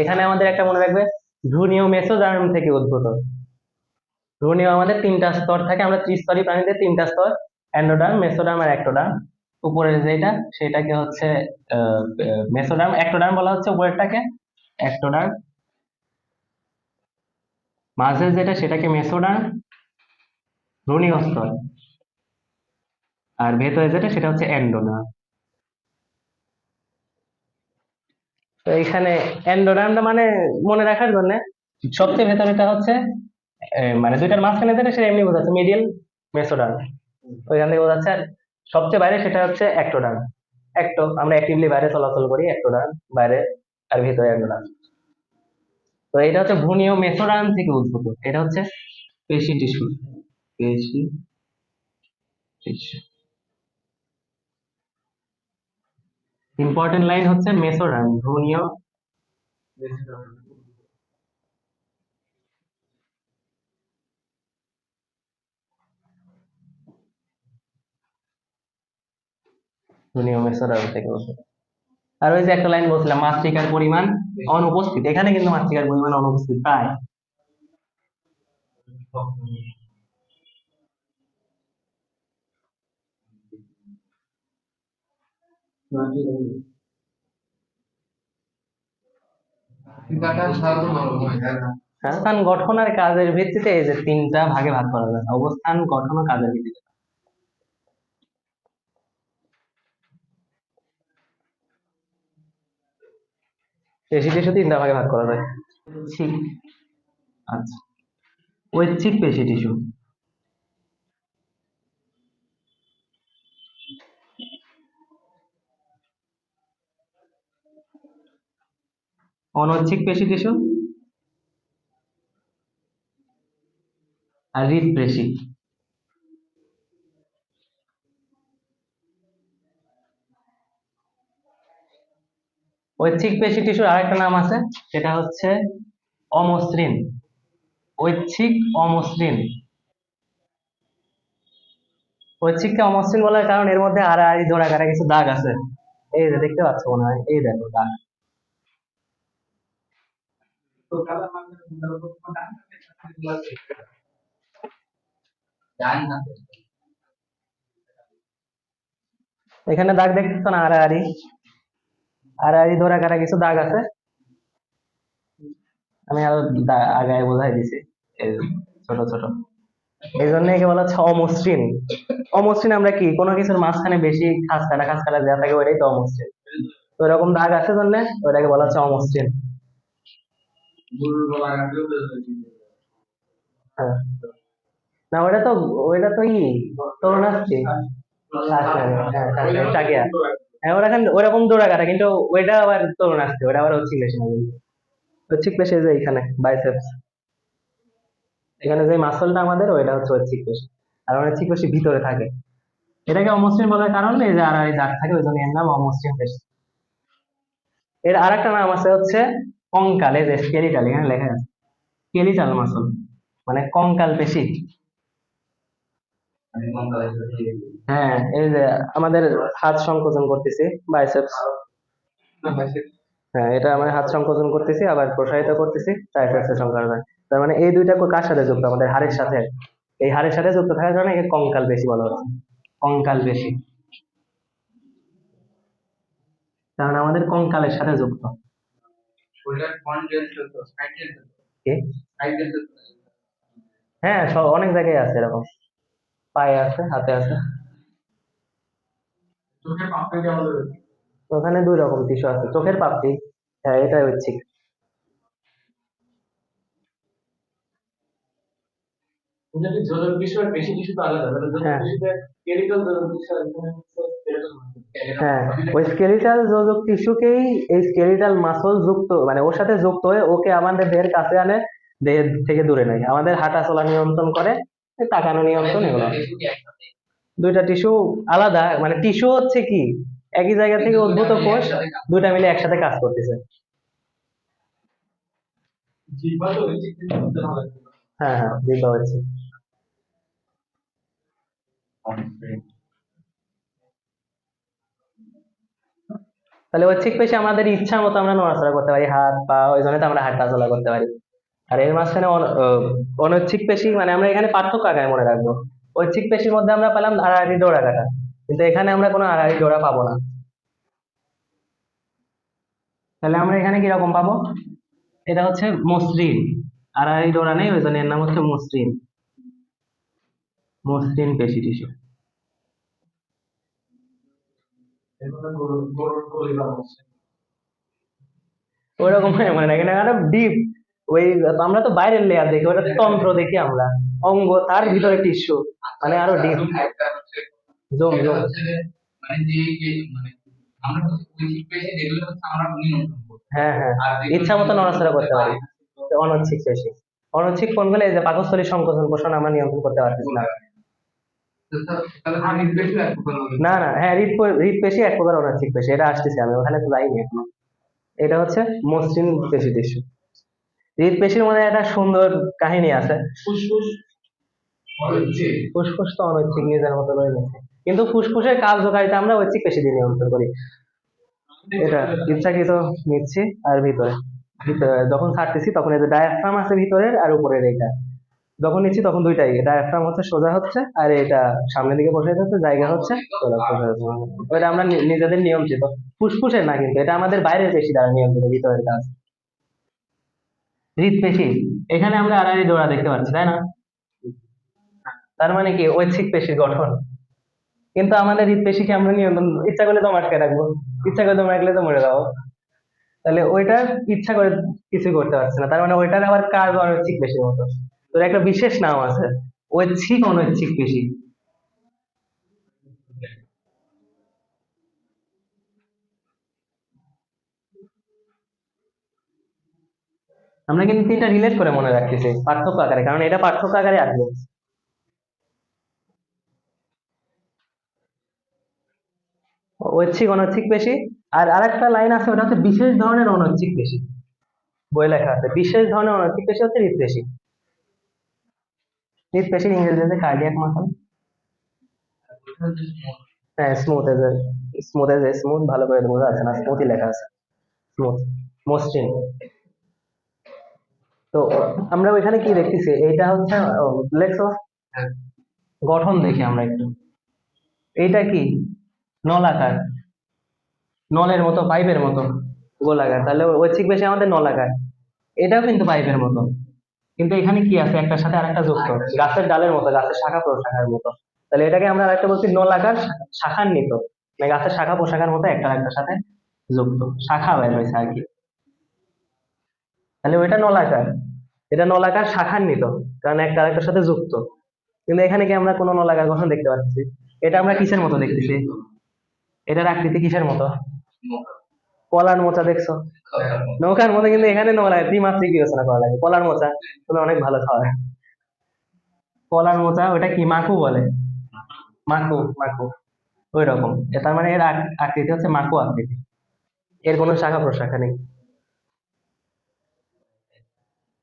এখানে আমাদের একটা মনে রাখবে ভ্রূণীয় মেসোজার্ম থেকে উদ্ভূত। ভ্রূণীয় আমাদের তিনটা স্তর থাকে, আমরা ত্রিস্তরী প্রাণীদের তিনটা স্তর, অ্যান্ডোডার্ম, মেসোডার্ম আর অ্যাক্টোডার্ম। উপরের যেটা, সেটাকে হচ্ছে মেসোডার্ম। অ্যাক্টোডার্ম বলা হচ্ছে উপরেরটাকে, অ্যাক্টোডার্ম। মাঝের যেটা, সেটাকে মেসোডার্ম। ভ্রূণীয় স্তর। আর ভেতরে যেটা, সেটা হচ্ছে অ্যান্ডোডার্ম। তো এখানে অ্যান্ডোডার্মটা মানে মনে রাখার জন্য সবচেয়ে ভেতরেটা হচ্ছে মানে দুইটার মাঝখানে যেটা সেটা এমনি বোঝাচ্ছে মিডিয়াল মেসোডার্ম ওইখান থেকে বোঝাচ্ছে আর সবচেয়ে বাইরে সেটা হচ্ছে অ্যাক্টোডার্ম অ্যাক্টো আমরা অ্যাক্টিভলি বাইরে চলাচল করি অ্যাক্টোডার্ম বাইরে আর ভিতরে অ্যান্ডোডার্ম তো এটা হচ্ছে ভ্রূণীয় মেসোডার্ম থেকে উদ্ভূত। এটা হচ্ছে পেশি টিস্যু পেশি টিস্যু ইম্পর্টেন্ট লাইন হচ্ছে মেসোডার্ম ভ্রূণীয় ভ্রূণীয় মেসোডার্ম থেকে আর ওই যে একটা লাইন বলছিলাম, মাতৃকার পরিমাণ অনুপস্থিত। এখানে কিন্তু মাতৃকার পরিমাণ অনুপস্থিত, প্রায়। অবস্থান গঠন আর কাজের ভিত্তিতে এই যে তিনটা ভাগে ভাগ করা যায়। অবস্থান গঠন ও কাজের ভিত্তিতে। তিনটা ভাগে ভাগ করা যায়। আচ্ছা। ঐচ্ছিক পেশি টিস্যু। অনৈচ্ছিক পেশি টিস্যু আর হৃদপেশি ঐচ্ছিক পেশি টিস্যুর আরেকটা নাম আছে, সেটা হচ্ছে অমসৃণ। ঐচ্ছিক অমসৃণ। ঐচ্ছিককে অমসৃণ বলার কারণ এর মধ্যে আড়াআড়ি জোড়া কাটা কিছু দাগ আছে। এই দেখতে পাচ্ছ মনে হয়, এই দেখো দাগ। এখানে দাগ দেখতেছো না, আড়াআড়ি? আড়াআড়ি ধরা কাটা কিছু দাগ আছে? আমি আরও আগায় বোঝাই দিছি ছোট ছোট। এই জন্য একে বলা হচ্ছে অমসৃণ। অমসৃণ আমরা কি? কোনো কিছুর মাঝখানে বেশি খাস কাটা খাস কাটা দেওয়া থাকে, ওইটাই তো অমসৃণ। তো এরকম দাগ আছে জন্য, ওইটাকে বলা হচ্ছে অমসৃণ। হ্যাঁ। না ওটা তো, ওইটা তো ই তরুণাস্থি হ্যাঁ টাকিয়া হ্যাঁ ওরা ওরকম দৌড়া কাটা কিন্তু ওইটা আবার তরুণ আসছে ওটা আবার যে এখানে বাইসেপস এখানে যে মাসলটা আমাদের, ওইটা হচ্ছে আর পেশি ভিতরে থাকে। এটাকে অমসৃণ বলার কারণ এই যে আর এই দাগ থাকে, ওই জন্য এর নাম অমসৃণ এর আরেকটা নাম আছে হচ্ছে কঙ্কাল এই যে স্কেলিটাল এখানে লেখা আছে। স্কেলিটাল মাসল মানে কঙ্কাল পেশি হ্যাঁ এই যে আমাদের হাত সংকোচন করতেছি বাইসেপস হ্যাঁ এটা আমরা হাত সংকোচন করতেছি আবার প্রসারিত করতেছি ট্রাইসেপসের সংকোচন হয়। তার মানে এই দুইটা কার সাথে যুক্ত? আমাদের হাড়ের সাথে। এই হাড়ের সাথে যুক্ত থাকার কারণে একে কঙ্কাল পেশি বলা হচ্ছে কঙ্কাল পেশি কারণ আমাদের কঙ্কালের সাথে যুক্ত? হ্যাঁ সব অনেক জায়গায় আছে এরকম। পায়ে আছে হাতে আছে। ওখানে দুই রকম টিস্যু আছে চোখের পাপড়ি। হ্যাঁ এটাই হচ্ছে। টিস্যু আর পেশি টিস্যু তো আলাদা মানে যোজক হ্যাঁ। টিস্যুতে স্কেলিটাল হচ্ছে। হ্যাঁ ওই স্কেলিটাল যোজক টিস্যুকেই এই স্কেলিটাল মাসল যুক্ত মানে ওর সাথে যুক্ত হয়ে ওকে আমাদের দেহের কাছে আনে দেহের থেকে দূরে নেয়। আমাদের হাঁটা চলা নিয়ন্ত্রণ করে তাকানো নিয়ন্ত্রণ এগুলো। দুইটা টিস্যু আলাদা মানে টিস্যু হচ্ছে কি? একই জায়গা থেকে উদ্ভূত কোষ, দুইটা মিলে একসাথে কাজ করতেছে। জিহ্বা হ্যাঁ হ্যাঁ বুঝতে পারছি তাহলে ঐচ্ছিক পেশি আমাদের ইচ্ছা মতো আমরা নড়াচড়া করতে পারি, হাত, পা, ওই জন্য আমরা হাঁটা চলা করতে পারি। আর এর মাঝখানে অনৈচ্ছিক পেশি মানে আমরা এখানে পার্থক্য আকারে মনে রাখব। ঐচ্ছিক পেশির মধ্যে আমরা পেলাম আড়াআড়ি ডোরা কাটা কিন্তু এখানে আমরা কোনো আড়াআড়ি ডোরা পাবো না। তাহলে আমরা এখানে কীরকম পাবো? এটা হচ্ছে মসৃণ, আড়াআড়ি ডোরা নেই, ওই জন্য এর নাম হচ্ছে মসৃণ। মসৃণ পেশি টিস্যু। মানে ডিপ আমরা তো বাইরের লেয়ার দেখি, ওটা তন্ত্র দেখি আমরা। অঙ্গ, তার ভিতরে টিস্যু মানে আরও ডিপ হ্যাঁ হ্যাঁ। পারি। অনৈচ্ছিক পেশি অনৈচ্ছিক কোনগুলো এই যে পাকস্থলী সংকোচন, পোষণ আমরা নিয়ন্ত্রণ করতে পারতেছি না তো তা- তাহলে আমি পেশি এক প্রকার হবে। না না হ্যাঁ হৃদ হৃদ পেশি এক প্রকার অনৈচ্ছিক পেশি এটা আসতেছে আমি ওখানে তো যাইনি এখনও। এটা হচ্ছে মসৃণ পেশি টিস্যু। হৃদ পেশির মধ্যে একটা সুন্দর কাহিনী আছে। ফুসফুস। ফুসফুস তো অনৈচ্ছিক নিজের মতো করে নিচ্ছে কিন্তু ফুসফুসের কার্যকারিতা আমরা ঐচ্ছিক পেশি দিয়ে নিয়ন্ত্রণ করি। এটা ইচ্ছাকৃত নিচ্ছি আর ভিতরে। ভিতরে যখন ছাড়তেছি তখন এই যে ডায়াফ্রাম আছে ভিতরের আর উপরের এইটা। যখন নিচ্ছি তখন দুইটাই ডায়াফ্রাম হচ্ছে সোজা হচ্ছে আর এটা সামনের দিকে বসে যাচ্ছে জায়গা হচ্ছে। ওটা আমরা নিজেদের নিয়ন্ত্রিত ফুসফুসের না কিন্তু, এটা আমাদের বাইরের পেশি দ্বারা নিয়ন্ত্রিত ভিতরের কাজ। হৃদপেশি এখানে আমরা আড়াআড়ি ডোরা দেখতে পাচ্ছি, তাই না? তার মানে কি, ঐচ্ছিক পেশির গঠন। কিন্তু আমাদের হৃদপেশিকে আমরা নিয়ন্ত্রণ, ইচ্ছা করলে তো আটকে রাখব, ইচ্ছা করে তো রাখলে তো মরে যাব। তাহলে ওইটা ইচ্ছা করে কিছু করতে পারছে না, তার মানে ওইটার আবার কাজ অনৈচ্ছিক পেশির মতো? তোর একটা বিশেষ নাম আছে। ঐচ্ছিক, অনৈচ্ছিক পেশি। আমরা কিন্তু তিনটা রিলেট করে মনে রাখতেছি, পার্থক্য আকারে, কারণ এটা পার্থক্য আকারে আসবে। ঐচ্ছিক, অনৈচ্ছিক পেশি, আর আরেকটা লাইন আছে, ওটা হচ্ছে বিশেষ ধরনের অনৈচ্ছিক পেশি। বই লেখা আছে, বিশেষ ধরনের অনৈচ্ছিক পেশি হচ্ছে হৃদপেশি হৃদপেশির ইংরেজিতে কার্ডিয়াক মাসল ওইটা হচ্ছে small। হ্যাঁ smooth edge smooth edge smooth ভালো করে বোঝা যাচ্ছে না স্মুথই লেখা আছে। স্মুথ মসৃণ তো আমরা ওইখানে কি দেখতেছি? এইটা হচ্ছে লেখো হ্যাঁ। গঠন দেখি আমরা একটু। এইটা কি? নলাকার নলের মতো, পাইপের মতো। গোলাকার তাহলে ঐচ্ছিক বেশি আমাদের নলাকার এটাও কিন্তু পাইপের মতো। কিন্তু এখানে কি আছে? একটার সাথে আরেকটা যুক্ত। গাছের ডালের মতো, গাছের শাখা প্রশাখার মতো। তাহলে এটাকে আমরা আরেকটা বলছি নলাকার শাখান্বিত। মানে গাছের শাখা পোশাকার মতো একটা একটার সাথে যুক্ত। শাখা বের হয়েছে আর কি। তাহলে ওইটা নলাকার। এটা নলাকার শাখান্বিত, কারণ একটা আরেকটার সাথে যুক্ত। কিন্তু এখানে কি আমরা কোনো নলাকার গঠন দেখতে পাচ্ছি? এটা আমরা কিসের মতো দেখতেছি? এটার আকৃতি কিসের মতো? কলার মোচা দেখছ? নৌকার মধ্যে কিন্তু এখানে নৌকা ত্রিমাত্রিক বিবেচনা করা লাগে। কলার মোচা তুমি অনেক ভালো খাওয়ায় কলার মোচা ওটা কি মাকু বলে? মাকু মাকু। ওই রকম তার মানে এর আকৃতি হচ্ছে মাকু আকৃতি। এর কোনো শাখা প্রশাখা নেই।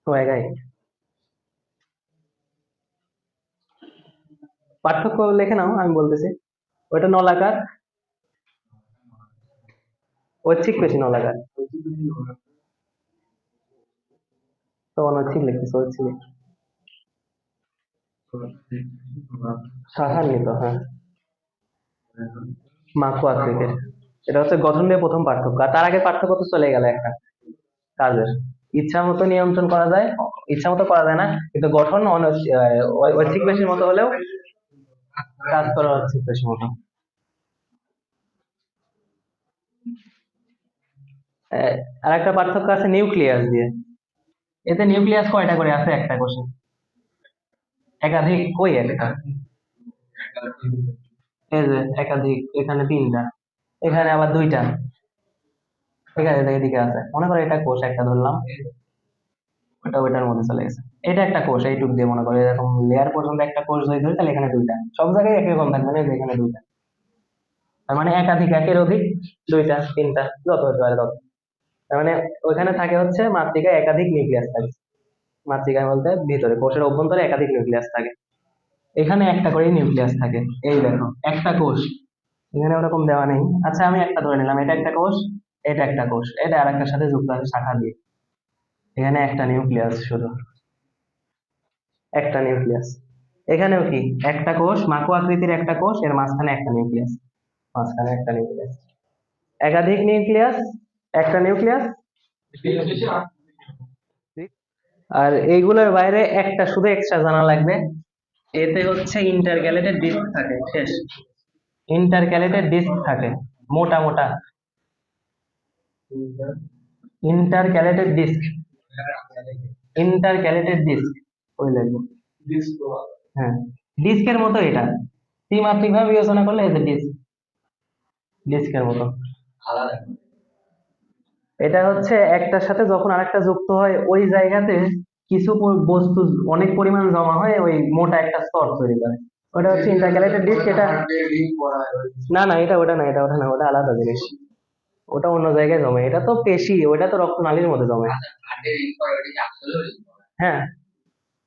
হয়ে গাই পার্থক্য লেখে নাও আমি বলতেছি। ওইটা নলাকার ঐচ্ছিক পেশি নলাকার তো অনৈচ্ছিক লিখতেছে ঐচ্ছিক শাখান্বিত হ্যাঁ। মাকু আকৃতির এটা হচ্ছে গঠন দিয়ে প্রথম পার্থক্য। আর তার আগে পার্থক্য তো চলে গেল একটা। কাজের। ইচ্ছা মতো নিয়ন্ত্রণ করা যায়, ইচ্ছা মতো করা যায় না, কিন্তু গঠন ঐচ্ছিক পেশির মতো হলেও কাজ করা ঐচ্ছিক পেশির মতো। আর একটা পার্থক্য আছে নিউক্লিয়াস দিয়ে। এতে নিউক্লিয়াস কয়টা করে আছে? একটা কোষে একাধিক। কই একটা এই যে, একাধিক। এখানে তিনটা। এখানে আবার দুইটা। ঠিক এখানে এদিকে আছে। মনে করো এটা কোষ একটা ধরলাম। ওটা ওটার মধ্যে চলে গেছে। এটা একটা কোষ, এইটুক দিয়ে মনে করো। এরকম লেয়ার পর্যন্ত একটা কোষ যদি ধরি, তাহলে এখানে দুইটা। সব জায়গায় একই রকম থাকবে এখানে দুইটা। তার মানে একাধিক, একের অধিক, দুইটা, তিনটা, যত হতে পারে তত। তার মানে ওইখানে থাকে হচ্ছে মাতৃকায় একাধিক নিউক্লিয়াস থাকে। মাতৃকায় বলতে ভিতরে, কোষের অভ্যন্তরে একাধিক নিউক্লিয়াস থাকে। এখানে একটা করেই নিউক্লিয়াস থাকে। এই দেখো, একটা কোষ। এখানে ওরকম দেওয়া নেই। আচ্ছা আমি একটা ধরে নিলাম, এটা একটা কোষ, এটা একটা কোষ, এটা আরেকটার সাথে যুক্ত আছে শাখা দিয়ে। এখানে একটা নিউক্লিয়াস শুধু। একটা নিউক্লিয়াস এখানেও কি? একটা কোষ, মাকু আকৃতির একটা কোষ, এর মাঝখানে একটা নিউক্লিয়াস মাঝখানে একটা নিউক্লিয়াস একাধিক নিউক্লিয়াস একটা নিউক্লিয়াস? আর এইগুলোর বাইরে একটা শুধু এক্সট্রা জানা লাগবে। এতে হচ্ছে ইন্টারক্যালেটেড ডিস্ক থাকে শেষ। ইন্টারক্যালেটেড ডিস্ক থাকে মোটা মোটা। ইন্টারক্যালেটেড ডিস্ক ইন্টারক্যালেটেড ডিস্ক ওই লাগবে। হ্যাঁ ডিস্কের মতো এটা। ত্রিমাত্রিক ভাবে বিবেচনা করলে এই যে ডিস্ক ডিস্কের মতো। আলাদা। এটা হচ্ছে একটার সাথে যখন আরেকটা যুক্ত হয় ওই জায়গাতে কিছু বস্তু অনেক পরিমাণ জমা হয় ওই মোটা একটা স্তর তৈরি করে। ওটা হচ্ছে ইন্টারক্যালেটেড ডিস্ক এটা না না এটা ওটা না এটা ওটা না ওটা আলাদা জিনিস। ওটা অন্য জায়গায় জমে। এটা তো পেশি ওটা তো রক্তনালীর মধ্যে জমে। হ্যাঁ।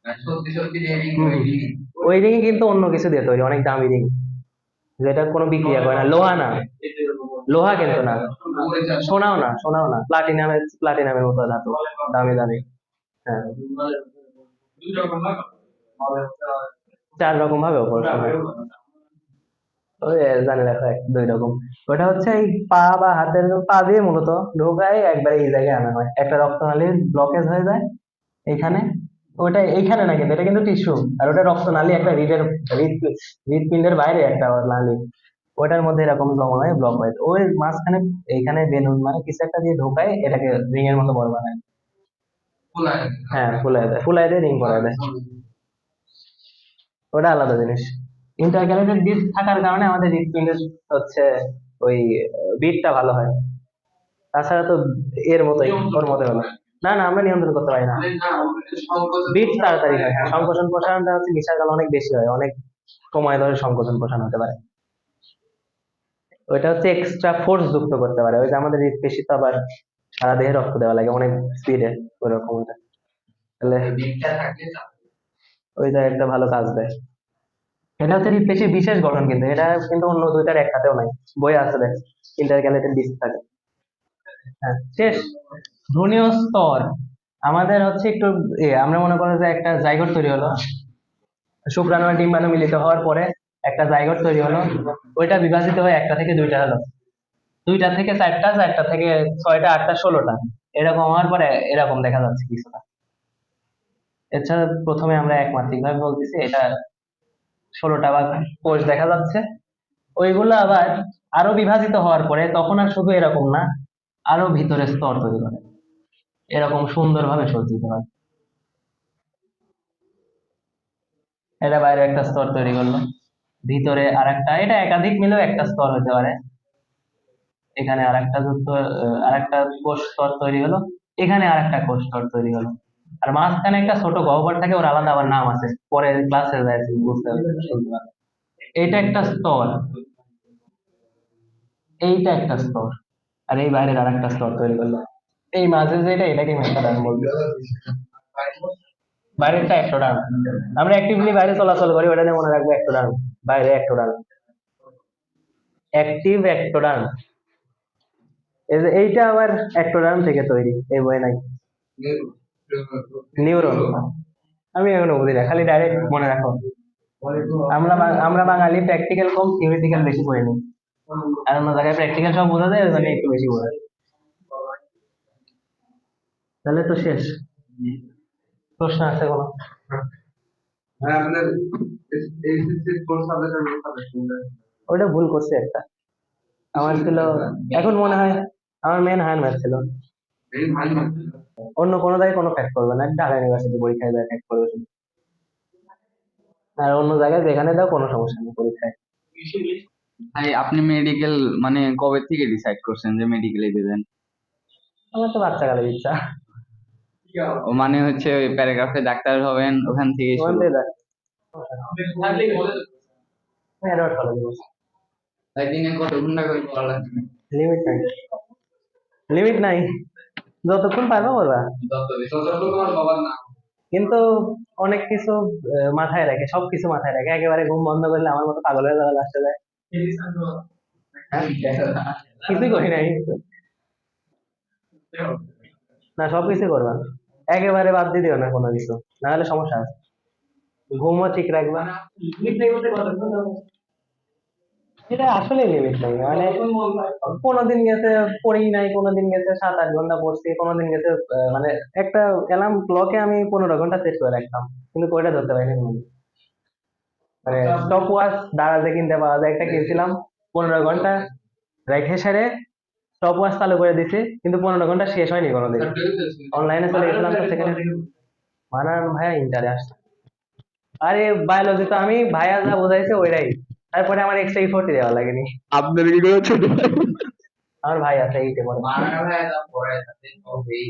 সত্যি সত্যি যে রিং হুম। ওই রিং ওই রিং কিন্তু অন্য কিছু দিয়ে তৈরি অনেক দামি রিং যেটা কোনো বিক্রিয়া করে না। লোহা না। লোহা কিন্তু না। সোনাও না সোনাও না। প্লাটিনামের প্লাটিনামের মতো ধাতু। দামি দামি। হ্যাঁ। চার রকম। ভাবে জানি রাখো দুই রকম। ওটা হচ্ছে এই পা বা হাতের পা দিয়ে মূলত ঢোকায় একবারে এই জায়গায় আনা হয়। একটা রক্তনালীর ব্লকেজ হয়ে যায় এখানে ওটা এইখানে না কিন্তু এটা কিন্তু টিস্যু। আর ওটা রক্ত নালি একটা হৃদের হৃদ হৃদপিণ্ডের বাইরে একটা নালী। ওটার মধ্যে এরকম জমা হয় ব্লক হয়। ওই মাঝখানে এইখানে বেলুন মানে কিছু একটা দিয়ে ঢোকায় এটাকে রিং এর মতো বড় বানায়। হ্যাঁ ফুলাই দেয়। ফুলাই দিয়ে রিং করা দেয়। ওটা আলাদা জিনিস। ইন্টারক্যালেটেড ডিস্ক থাকার কারণে আমাদের হৃদপিণ্ডের হচ্ছে ওই বিটটা ভালো হয়। তাছাড়া তো এর মতোই ওর মতো হলো না না, আমরা নিয়ন্ত্রণ করতে পারি না। বিট তাড়াতাড়ি হয়। হ্যাঁ সংকোচন প্রসারণটা হচ্ছে নিশার কাল অনেক বেশি হয়, অনেক সময় ধরে সংকোচন প্রসারণ হতে পারে। ওইটা হচ্ছে এক্সট্রা ফোর্স যুক্ত করতে পারে। ওই যে আমাদের হৃদপেশি তো আবার সারা দেহে রক্ত দেওয়া লাগে অনেক স্পিডে ওইরকম ওইটা। তাহলে ওইটা একটা ভালো কাজ দেয়। এটা হচ্ছে হৃদপেশির বিশেষ গঠন কিন্তু। এটা কিন্তু অন্য দুইটার একটাতেও নাই। বই আছে দেখ ইন্টারক্যালেটেড ডিস্ক থাকে। শেষ। ভ্রূণীয় স্তর। আমাদের হচ্ছে একটু আমরা মনে করো যে একটা জায়গট তৈরি হলো। শুক্রাণু আর ডিম্বাণু মিলিত হওয়ার পরে একটা জায়গট তৈরি হলো। ওইটা বিভাজিত হয়ে একটা থেকে দুইটা হলো। দুইটা থেকে চারটা চারটা থেকে ছয়টা, আটটা, ষোলোটা। এরকম হওয়ার পরে এরকম দেখা যাচ্ছে কিছুটা। এছাড়া প্রথমে আমরা একমাত্রিক ভাবে বলতেছি, এটা ষোলোটা বা কোষ দেখা যাচ্ছে। ওইগুলো আবার আরও বিভাজিত হওয়ার পরে তখন আর শুধু এরকম না আরও ভিতরে স্তর তৈরি করে। এরকম সুন্দরভাবে সজ্জিত হয়। এটা বাইরে একটা স্তর তৈরি করল। ভিতরে আর একটা এটা একাধিক মিলেও একটা স্তর হতে পারে। এখানে আরেকটা যুক্ত আহ, আরেকটা কোষ স্তর তৈরি হলো। এখানে আরেকটা কোষ স্তর তৈরি হলো। আর মাঝখানে একটা ছোট গহ্বর থাকে ওর আলাদা আবার নাম আছে। পরে ক্লাসে যায় বুঝতে পারবে। এটা একটা স্তর। এইটা একটা স্তর। আর এই বাইরের আর একটা স্তর তৈরি করল এই মাঝে যেটা এটাকে মেটাডার্ম বলবে। বাইরেরটা একটোডার্ম আমরা অ্যাক্টিভলি বাইরে চলাচল করি, ওটা নিয়ে মনে রাখব একটোডার্ম বাইরে একটোডার্ম অ্যাক্টিভ একটোডার্ম এই যে এইটা আবার একটোডার্ম থেকে তৈরি, এই বই নাই। নিউরন আমি এখনও বুঝি না, খালি ডাইরেক্ট মনে রাখো। আমরা আমরা বাঙালি প্র্যাকটিক্যাল কম থিওরিটিক্যাল বেশি পড়ে নিই আর অন্য জায়গায় প্র্যাকটিক্যাল সব বোঝা যায় একটু বেশি বোঝা যায়। তাহলে তো শেষ। প্রশ্ন আছে কোনো? হ্যাঁ আপনার এইচএসসি কোর্স সাবজেক্ট আর সাবজেক্ট ওটা ভুল করছে একটা। আমার ছিল এখন মনে হয় আমার মেন হায়ার ম্যাথ ছিল। অন্য কোনো জায়গায় কোনো ফ্যাক্ট করবে না ঢাকা ইউনিভার্সিটি পরীক্ষায় যায় ফ্যাক্ট করবে আর অন্য জায়গায় যেখানে দাও কোনো সমস্যা নেই পরীক্ষায়। ভাই আপনি মেডিকেল মানে কবে থেকে ডিসাইড করছেন যে মেডিকেলে দেবেন? আমার তো বাচ্চা কালের ইচ্ছা। ও মানে হচ্ছে ওই প্যারাগ্রাফে ডাক্তার হবেন ওখান থেকে দিনে কত ঘণ্টা করে পড়া লিমিট নাই। লিমিট নাই। যতক্ষণ পারব বলবা কিন্তু অনেক কিছু মাথায় রাখে সব কিছু মাথায় রাখে। একেবারে ঘুম বন্ধ করলে আমার মতো পাগল হয়ে যাবে লাস্টে যায় কিছুই করি নাই। না সবকিছু করবা। একেবারে বাদ দিয়ে দিও না কোনো কিছু। না হলে সমস্যা আছে। ঘুমও ঠিক রাখবা। এটা আসলে লিমিট নাই। মানে কোনোদিন গেছে পড়ি নাই কোনোদিন গেছে সাত আট ঘণ্টা পড়ছি কোনোদিন গেছে মানে একটা অ্যালার্ম ক্লকে আমি পনেরো ঘণ্টা সেট করে রাখতাম। কিন্তু কয়টা ধরতে পারিনি কোনোদিন। মানে স্টপ ওয়াচ দাঁড়াতে কিনতে পাওয়া যায়। একটা কিনছিলাম পনেরো ঘণ্টা। রেখে সেরে স্টপ ওয়াচ চালু করে দিছি কিন্তু পনেরো ঘণ্টা শেষ হয়নি কোনোদিন। অনলাইনে চলে গেছিলাম তো সেখানে। মানান ভাইয়া ইন্টারে আসছে। আরে বায়োলজি তো আমি ভাইয়া যা বোঝাইছে ওইটাই। তারপরে আমার এক্সট্রা ইফোর্ট দেওয়া লাগেনি। আপনার কি করে ছোট আমার ভাই আছে এইটে পড়ে মারা ভাই পড়ে তাতে হবেই